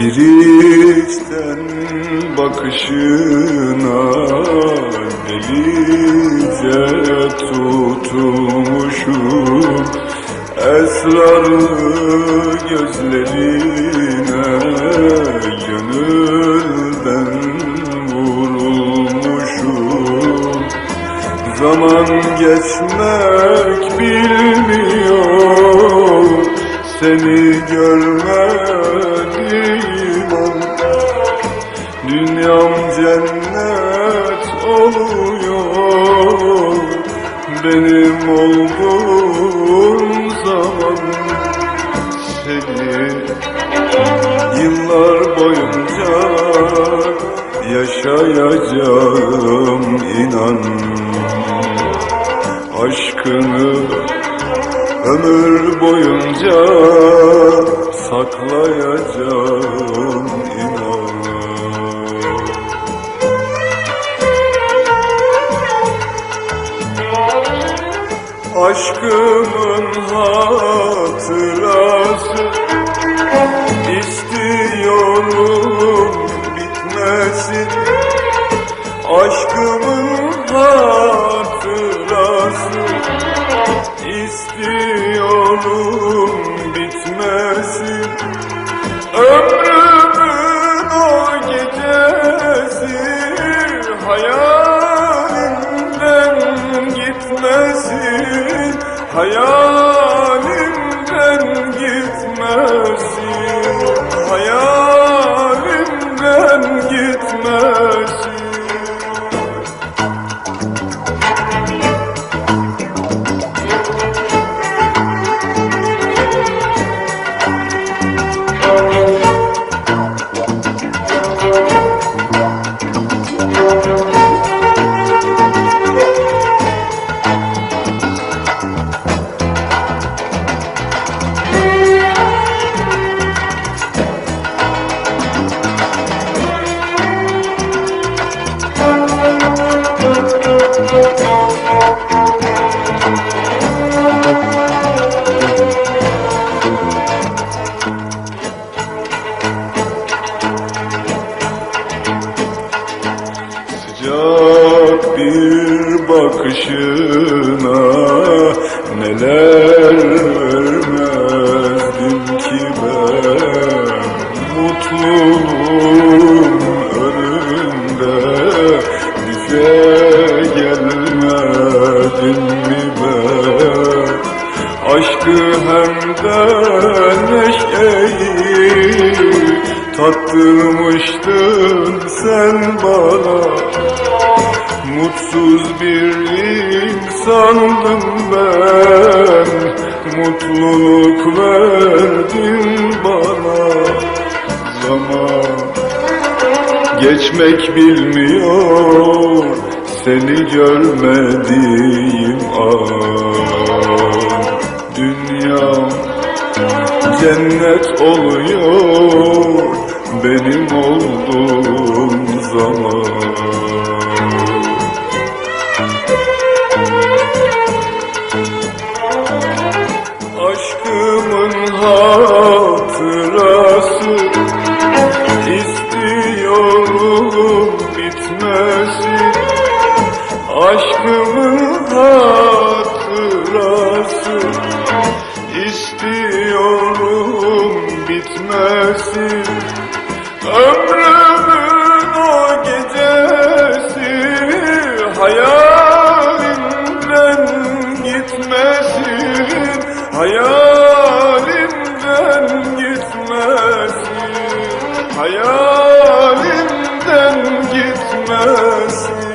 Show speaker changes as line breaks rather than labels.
Bir içten bakışına delice tutulmuşum Esrarlı gözlerine gönülden vurulmuşum. Zaman geçmek bilmiyor Seni görmediğim Benim olduğum zaman Seni yıllar boyunca yaşayacağım inan. Aşkını ömür boyunca saklayacağım inan Aşkımın hatırası. İstiyorum bitmesin. Aşkımın gitmesin bakışına neler vermezdim ki ben? Mutluluğun önünde bize gelmedin mi ben? Aşkı hem de neşeyi tattırmıştın sen bana Mutsuz bir insandım ben. Mutluluk verdin bana. Zaman geçmek bilmiyor. Seni görmediğim an. Dünyam cennet oluyor. Benim olduğum zaman bitmesin Aşkımın hatırası. İstiyorum bitmesin Ömrümün o gecesi. Hayalimden gitmesin Hayalimden gitmesin Hayal bilmez